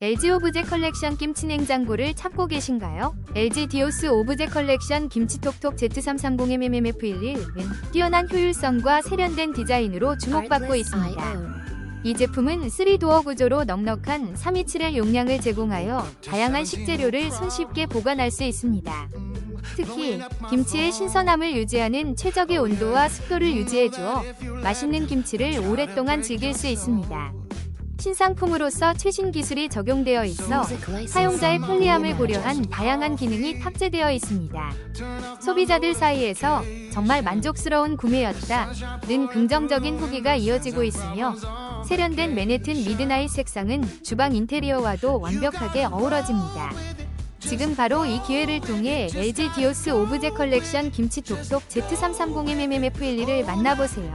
LG 오브제 컬렉션 김치 냉장고를 찾고 계신가요? LG 디오스 오브제 컬렉션 김치톡톡 Z330mmF11은 뛰어난 효율성과 세련된 디자인으로 주목받고 있습니다. 이 제품은 3도어 구조로 넉넉한 327의 용량을 제공하여 다양한 식재료를 손쉽게 보관할 수 있습니다. 특히 김치의 신선함을 유지하는 최적의 온도와 습도를 유지해주어 맛있는 김치를 오랫동안 즐길 수 있습니다. 신상품으로서 최신 기술이 적용되어 있어 사용자의 편리함을 고려한 다양한 기능이 탑재되어 있습니다. 소비자들 사이에서 정말 만족스러운 구매였다는 긍정적인 후기가 이어지고 있으며 세련된 맨해튼 미드나잇 색상은 주방 인테리어와도 완벽하게 어우러집니다. 지금 바로 이 기회를 통해 LG 디오스 오브제 컬렉션 김치 톡톡 Z330mmF12를 만나보세요.